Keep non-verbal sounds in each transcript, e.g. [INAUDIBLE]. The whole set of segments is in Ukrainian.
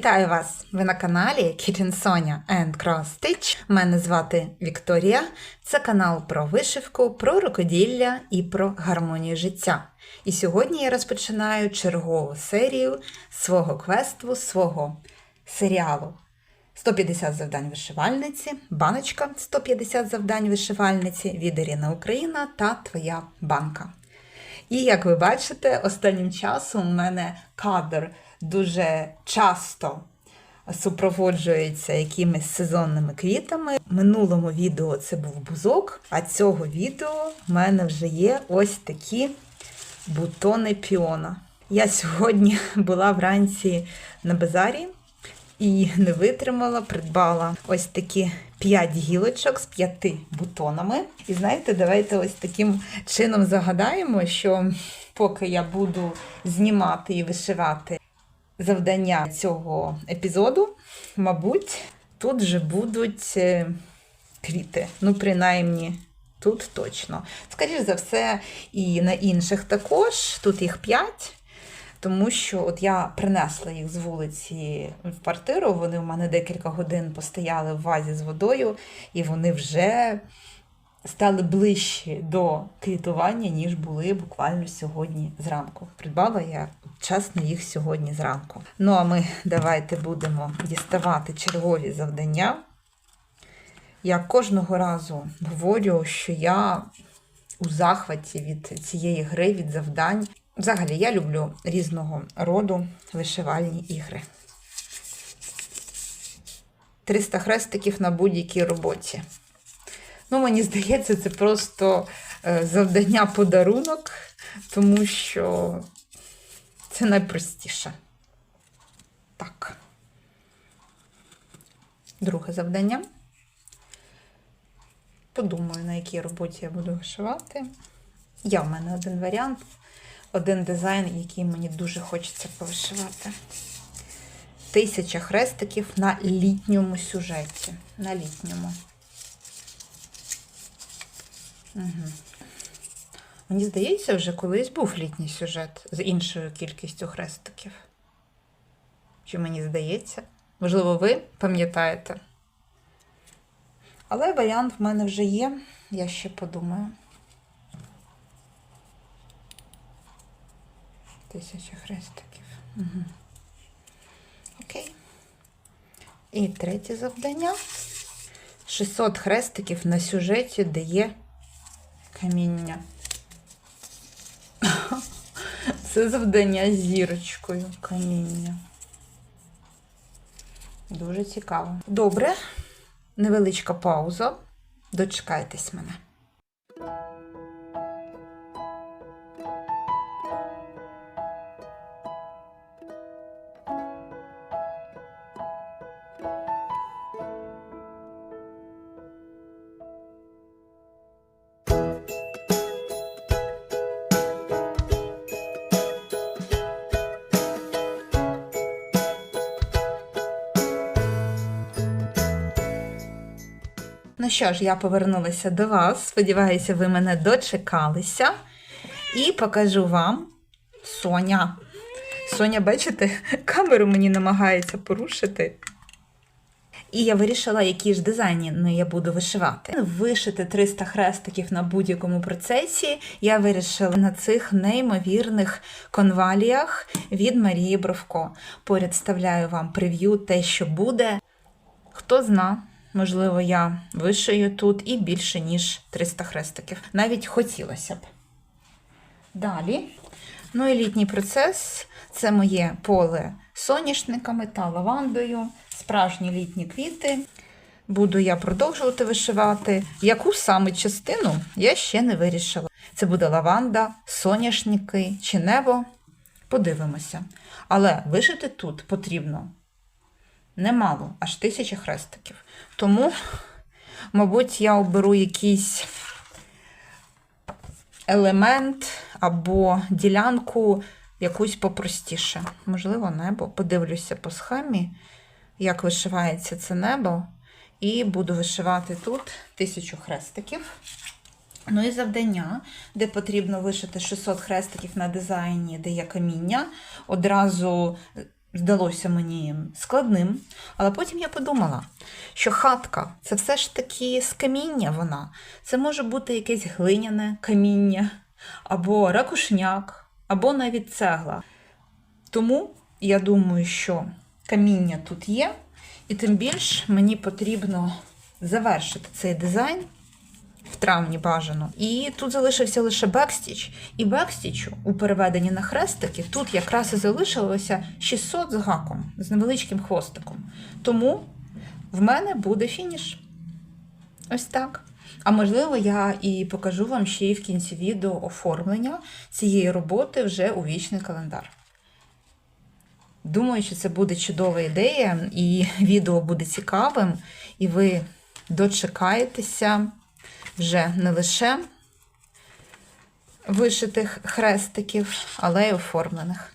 Вітаю вас! Ви на каналі Kitchen Sonia and Cross Stitch. Мене звати Вікторія. Це канал про вишивку, про рукоділля і про гармонію життя. І сьогодні я розпочинаю чергову серію свого квесту, свого серіалу 150 завдань вишивальниці, баночка 150 завдань вишивальниці від Ірина Україна та Твоя банка. І як ви бачите, останнім часом у мене кадр дуже часто супроводжується якимись сезонними квітами. В минулому відео це був бузок, а цього відео в мене вже є ось такі бутони піона. Я сьогодні [LAUGHS] була вранці на базарі і не витримала, придбала ось такі 5 гілочок з 5 бутонами. І знаєте, давайте ось таким чином загадаємо, що поки я буду знімати і вишивати завдання цього епізоду, мабуть, тут же будуть е, квіти. Ну, принаймні. Тут точно. Скоріше за все, і на інших також. Тут їх 5. Тому що от я принесла їх з вулиці в квартиру, вони в мене декілька годин постояли в вазі з водою, і вони вже стали ближчі до квітування, ніж були буквально сьогодні зранку. Придбала я чесно їх сьогодні зранку. Ну а ми давайте будемо діставати чергові завдання. Я кожного разу говорю, що я у захваті від цієї гри, від завдань. Взагалі, я люблю різного роду вишивальні ігри. 300 хрестиків на будь-якій роботі. Ну, мені здається, це просто е, завдання подарунок, тому що це найпростіше. Так. Друге завдання. Подумаю, на якій роботі я буду вишивати. Є в мене один варіант, один дизайн, який мені дуже хочеться повишивати. Тисяча хрестиків на літньому сюжеті. На літньому. Угу. Мені здається, вже колись був літній сюжет з іншою кількістю хрестиків. Чи мені здається? Можливо, ви пам'ятаєте? Але варіант в мене вже є, я ще подумаю. Тисяча хрестиків. Угу. Окей. І третє завдання. 600 хрестиків на сюжеті, де є каміння. [LAUGHS] Це завдання з зірочкою каміння. Дуже цікаво. Добре, невеличка пауза. Дочекайтесь мене. Ну що ж, я повернулася до вас. Сподіваюся, ви мене дочекалися. І покажу вам Соня. Соня, бачите, камеру мені намагається порушити. І я вирішила, які ж дизайни я буду вишивати. Вишити 300 хрестиків на будь-якому процесі. Я вирішила на цих неймовірних конваліях від Марії Бровко. Поряд вам прев'ю те, що буде. Хто зна, можливо, я вишию тут і більше, ніж 300 хрестиків. Навіть хотілося б. Далі. Ну і літній процес це моє поле соняшниками та лавандою, справжні літні квіти. Буду я продовжувати вишивати. Яку саме частину я ще не вирішила. Це буде лаванда, соняшники чи небо. Подивимося. Але вишити тут потрібно немало, аж тисяча хрестиків. Тому, мабуть, я оберу якийсь елемент або ділянку якусь попростіше. Можливо, небо. Подивлюся по схемі, як вишивається це небо. І буду вишивати тут тисячу хрестиків. Ну і завдання, де потрібно вишити 600 хрестиків на дизайні, де є каміння. Одразу здалося мені складним, але потім я подумала, що хатка це все ж таки з каміння вона. Це може бути якесь глиняне каміння, або ракушняк, або навіть цегла. Тому я думаю, що каміння тут є, і тим більш мені потрібно завершити цей дизайн в травні бажано. І тут залишився лише бекстіч. І бекстічу у переведенні на хрестики тут якраз і залишилося 600 з гаком, з невеличким хвостиком. Тому в мене буде фініш. Ось так. А можливо, я і покажу вам ще й в кінці відео оформлення цієї роботи вже у вічний календар. Думаю, що це буде чудова ідея, і відео буде цікавим, і ви дочекаєтеся вже не лише вишитих хрестиків, але й оформлених.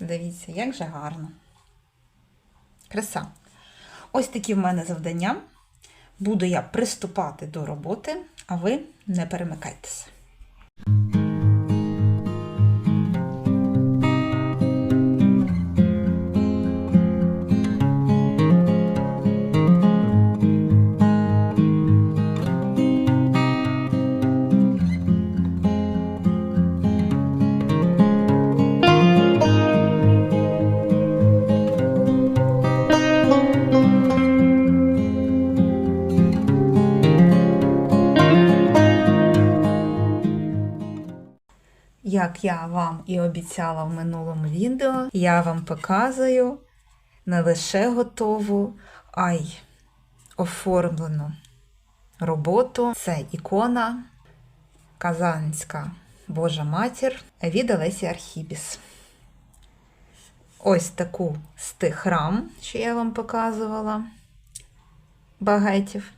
Дивіться, як же гарно. Краса. Ось такі в мене завдання. Буду я приступати до роботи, а ви не перемикайтеся. Як я вам і обіцяла в минулому відео, я вам показую не лише готову, а й оформлену роботу. Це ікона Казанська Божа Матір від Олесі Архібіс. Ось таку з рам, що я вам показувала, багетів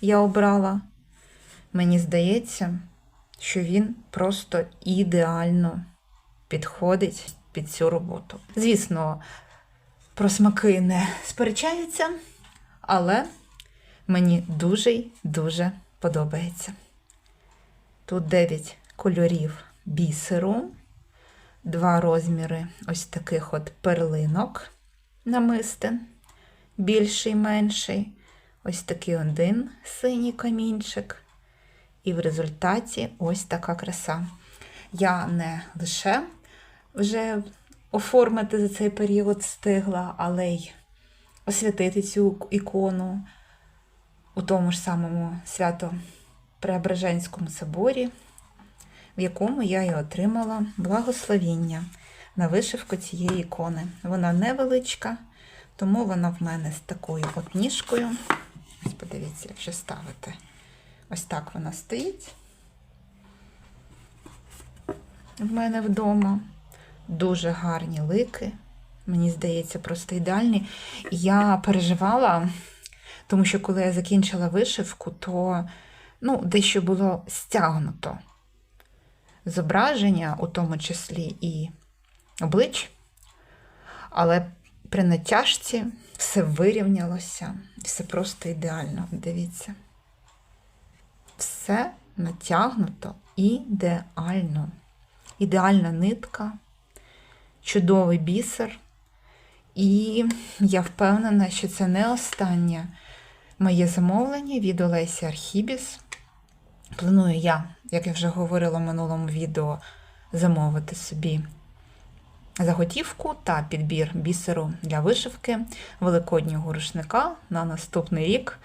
я обрала. Мені здається, що він просто ідеально підходить під цю роботу. Звісно, про смаки не сперечаються, але мені дуже й дуже подобається. Тут 9 кольорів бісеру, два розміри ось таких от перлинок намистин, більший, менший, ось такий один синій камінчик. І в результаті ось така краса. Я не лише вже оформити за цей період встигла, але й освятити цю ікону у тому ж самому свято Преображенському соборі, в якому я і отримала благословіння на вишивку цієї ікони. Вона невеличка, тому вона в мене з такою от ніжкою. Ось подивіться, якщо ставити. Ось так вона стоїть. В мене вдома. Дуже гарні лики. Мені здається, просто ідеальні. Я переживала, тому що коли я закінчила вишивку, то ну, дещо було стягнуто зображення, у тому числі і облич. Але при натяжці все вирівнялося, все просто ідеально. Дивіться все натягнуто ідеально. Ідеальна нитка, чудовий бісер. І я впевнена, що це не останнє моє замовлення від Олесі Архібіс. Планую я, як я вже говорила в минулому відео, замовити собі заготівку та підбір бісеру для вишивки великоднього рушника на наступний рік.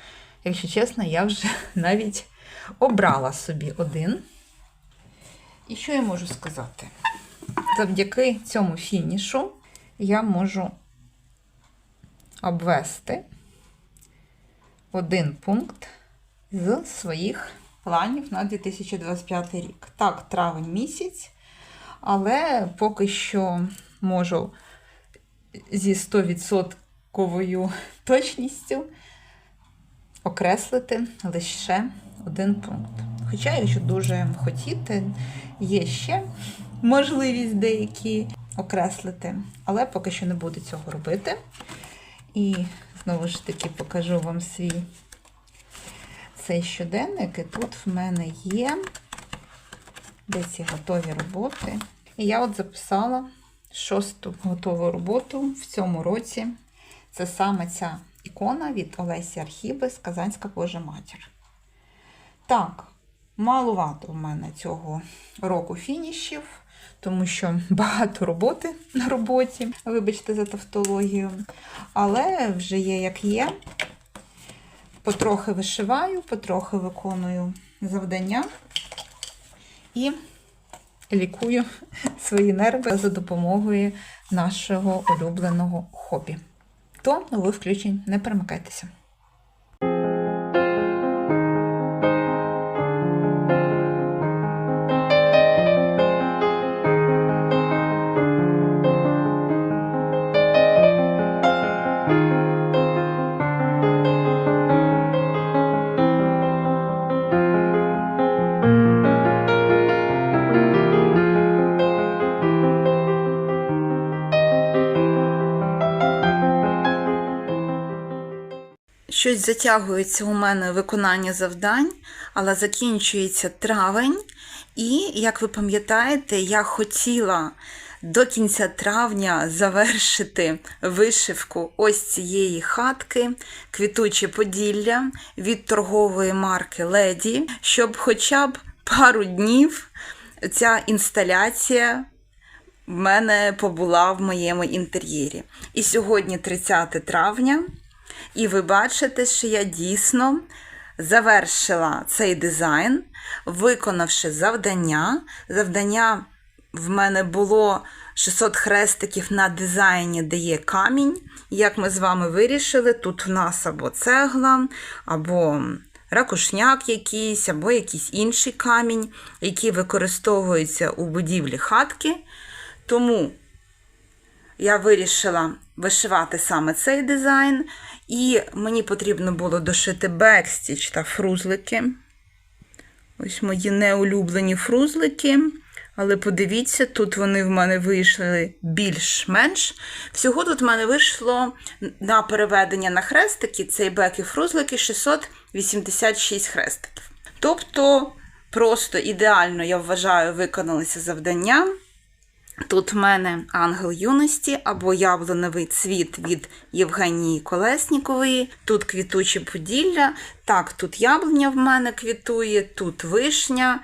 Якщо чесно, я вже [LAUGHS] навіть обрала собі один. І що я можу сказати? Завдяки цьому фінішу я можу обвести один пункт з своїх планів на 2025 рік. Так, травень місяць, але поки що можу зі 100% точністю окреслити лише один пункт. Хоча, якщо дуже хотіти, є ще можливість деякі окреслити, але поки що не буду цього робити. І знову ж таки покажу вам свій цей щоденник. І тут в мене є десь і готові роботи. І я от записала, шосту готову роботу в цьому році. Це саме ця ікона від Олесі Архіби з Казанська Божа Матір. Так, малувато в мене цього року фінішів, тому що [LAUGHS] багато роботи на роботі, вибачте за тавтологію. Але вже є як є. Потрохи вишиваю, потрохи виконую завдання і лікую [LAUGHS] свої нерви за допомогою нашого улюбленого хобі. То нових включень не перемикайтеся. Щось затягується у мене виконання завдань, але закінчується травень. І, як ви пам'ятаєте, я хотіла до кінця травня завершити вишивку ось цієї хатки Квітуче Поділля від торгової марки Леді, щоб хоча б пару днів ця інсталяція в мене побула в моєму інтер'єрі. І сьогодні 30 травня. І ви бачите, що я дійсно завершила цей дизайн, виконавши завдання. Завдання в мене було 600 хрестиків на дизайні, де є камінь. Як ми з вами вирішили, тут в нас або цегла, або ракушняк якийсь, або якийсь інший камінь, який використовується у будівлі хатки. Тому я вирішила вишивати саме цей дизайн, і мені потрібно було дошити бекстіч та фрузлики. Ось мої неулюблені фрузлики. Але подивіться, тут вони в мене вийшли більш-менш. Всього тут в мене вийшло на переведення на хрестики цей бек і фрузлики 686 хрестиків. Тобто, просто ідеально, я вважаю, виконалися завдання. Тут в мене ангел юності або яблуневий цвіт від Євгенії Колеснікової. Тут квітуче поділля. Так, тут яблуня в мене квітує, тут вишня.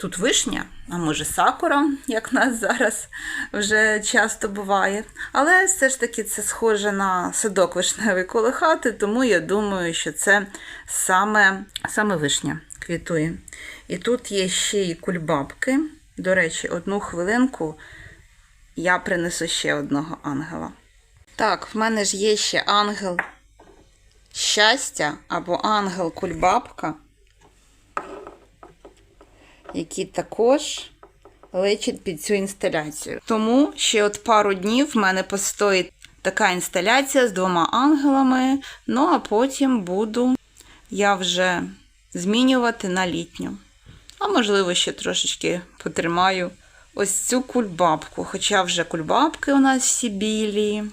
Тут вишня, а може сакура, як в нас зараз вже часто буває. Але все ж таки це схоже на садок вишневий коло хати, тому я думаю, що це саме, саме вишня квітує. І тут є ще й кульбабки. До речі, одну хвилинку я принесу ще одного ангела. Так, в мене ж є ще ангел щастя або ангел кульбабка, який також лечить під цю інсталяцію. Тому ще от пару днів в мене постоїть така інсталяція з двома ангелами. Ну, а потім буду я вже змінювати на літню. А можливо, ще трошечки потримаю ось цю кульбабку. Хоча вже кульбабки у нас всі білі,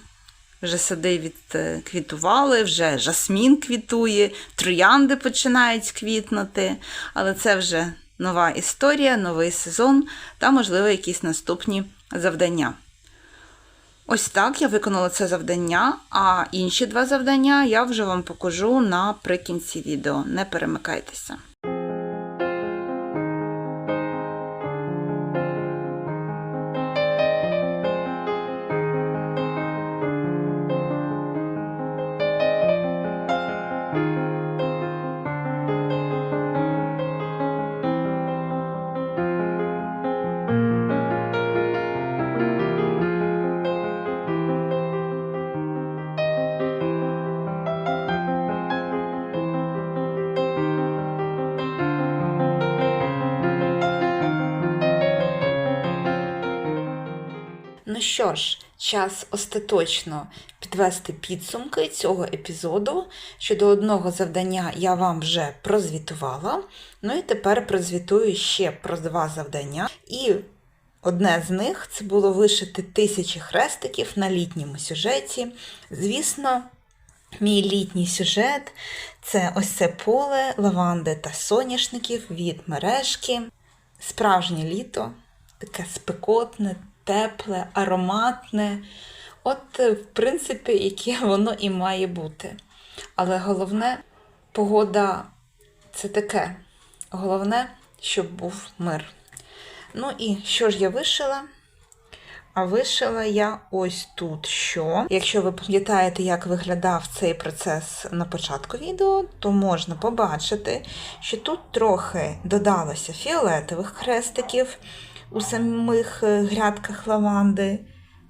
вже сади відквітували, вже жасмін квітує, троянди починають квітнути. Але це вже нова історія, новий сезон та, можливо, якісь наступні завдання. Ось так я виконала це завдання, а інші два завдання я вже вам покажу наприкінці відео. Не перемикайтеся. Ну що ж, час остаточно підвести підсумки цього епізоду. Щодо одного завдання я вам вже прозвітувала. Ну і тепер прозвітую ще про два завдання. І одне з них це було вишити тисячі хрестиків на літньому сюжеті. Звісно, мій літній сюжет це ось це поле лаванди та соняшників від мережки. Справжнє літо, таке спекотне, тепле, ароматне. От, е, в принципі, яке [LAUGHS] воно і має бути. Але головне, погода це таке. Головне, щоб був мир. Ну і що ж я вишила? А вишила я ось тут що. Якщо ви пам'ятаєте, як виглядав цей процес на початку відео, то можна побачити, що тут трохи додалося фіолетових хрестиків у самих е, грядках лаванди,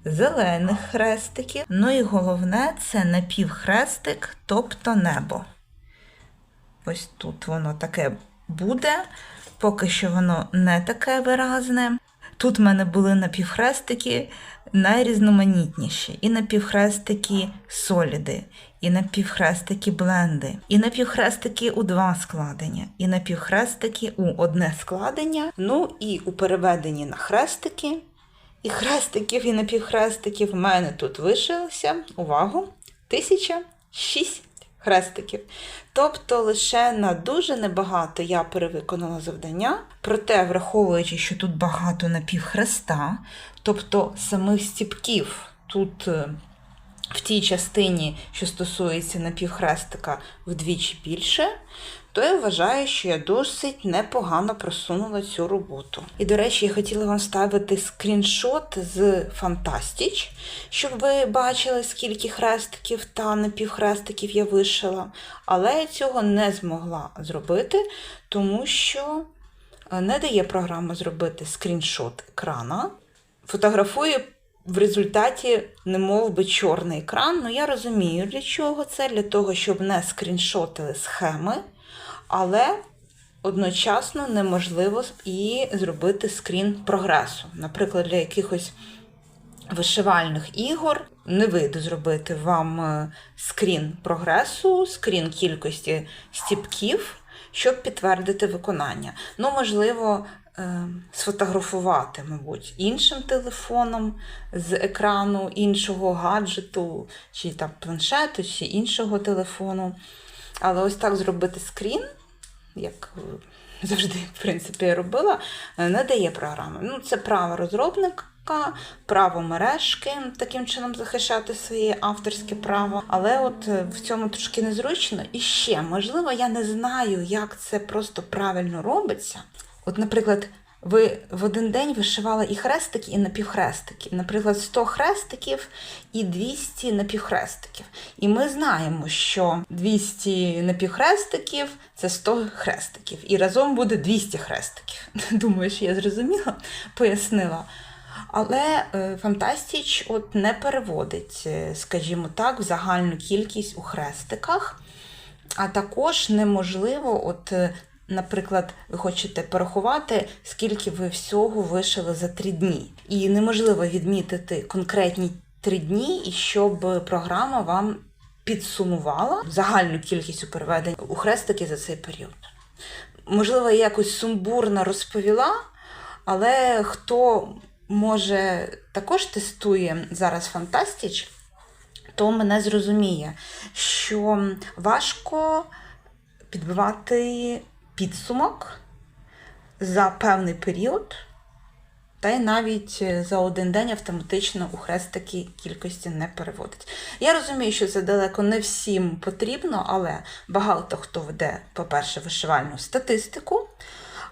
зелених хрестиків. Ну і головне це напівхрестик, тобто небо. Ось тут воно таке буде. Поки що воно не таке виразне. Тут в мене були напівхрестики найрізноманітніші. І напівхрестики соліди, і напівхрестики бленди, і напівхрестики у два складення, і напівхрестики у одне складення. Ну і у переведенні на хрестики. І хрестиків, і напівхрестиків в мене тут вишилося, увагу, 1006 хрестиків. Тобто лише на дуже небагато я перевиконала завдання. Проте, враховуючи, що тут багато напівхреста, тобто самих стіпків тут е, в тій частині, що стосується напівхрестика, вдвічі більше, то я вважаю, що я досить непогано просунула цю роботу. І, до речі, я хотіла вам ставити скріншот з Fantastic, щоб ви бачили, скільки хрестиків та напівхрестиків я вишила. Але я цього не змогла зробити, тому що е, не дає програма зробити скріншот екрана. Фотографує в результаті не мов би чорний екран. Ну я розумію, для чого це, для того, щоб не скріншотили схеми, але одночасно неможливо і зробити скрін прогресу. Наприклад, для якихось вишивальних ігор не вийде зробити вам е, скрін прогресу, скрін кількості стіпків, щоб підтвердити виконання. Ну, можливо, е, сфотографувати, мабуть, іншим телефоном з екрану іншого гаджету, чи там планшету, чи іншого телефону. Але ось так зробити скрін, як е, завжди, в принципі, робила, надає не дає програми. Ну, це право розробника, право мережки таким чином захищати своє авторське право. Але от е, в цьому трошки незручно. І ще, можливо, я не знаю, як це просто правильно робиться. От, наприклад, ви в один день вишивали і хрестики, і напівхрестики. Наприклад, 100 хрестиків і 200 напівхрестиків. І ми знаємо, що 200 напівхрестиків це 100 хрестиків. І разом буде 200 хрестиків. [LAUGHS] Думаю, що я зрозуміла, пояснила. Але е, Фантастіч от не переводить, е, скажімо так, в загальну кількість у хрестиках. А також неможливо от е, Наприклад, ви хочете порахувати, скільки ви всього вишили за три дні. І неможливо відмітити конкретні три дні, і щоб програма вам підсумувала загальну кількість у переведень у хрестики за цей період. Можливо, я якось сумбурно розповіла, але хто може також тестує зараз Фантастіч, то мене зрозуміє, що важко підбивати підсумок за певний період, та й навіть е, за один день автоматично у хрестики кількості не переводить. Я розумію, що це далеко не всім потрібно, але багато хто веде, по-перше, вишивальну статистику.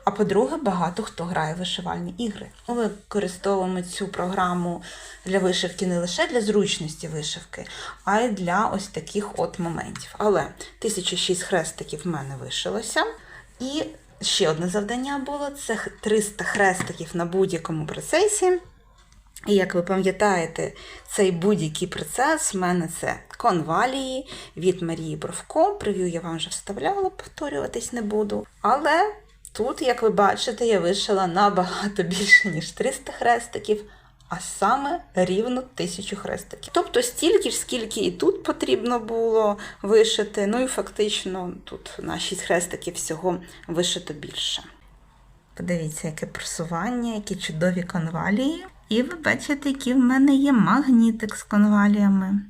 А по-друге, багато хто грає в вишивальні ігри. Ми використовуємо цю програму для вишивки не лише для зручності вишивки, а й для ось таких от моментів. Але 1006 хрестиків в мене вишилося. І ще одне завдання було це 300 хрестиків на будь-якому процесі. І як ви пам'ятаєте, цей будь-який процес в мене це конвалії від Марії Бровко. Прев'ю я вам вже вставляла, повторюватись не буду. Але тут, як ви бачите, я вишила набагато більше, ніж 300 хрестиків а саме рівно тисячу хрестиків. Тобто стільки ж, скільки і тут потрібно було вишити, ну і фактично тут на 6 хрестиків всього вишито більше. Подивіться, яке просування, які чудові конвалії. І ви бачите, який в мене є магнітик з конваліями.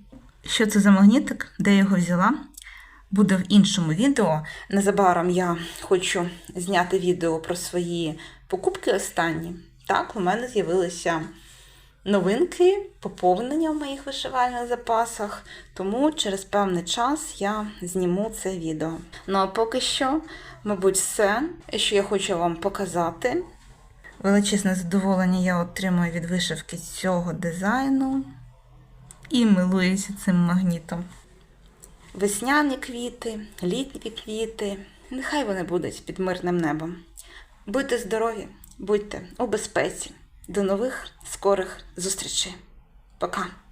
Що це за магнітик? Де я його взяла? Буде в іншому відео. Незабаром я хочу зняти відео про свої покупки останні. Так, у мене з'явилися новинки, поповнення в моїх вишивальних запасах, тому через певний час я зніму це відео. Ну а поки що, мабуть, все, що я хочу вам показати. Величезне задоволення я отримую від вишивки цього дизайну і милуюся цим магнітом. Весняні квіти, літні квіти. Нехай вони будуть під мирним небом. Будьте здорові, будьте у безпеці. До нових скорих зустрічей. Пока!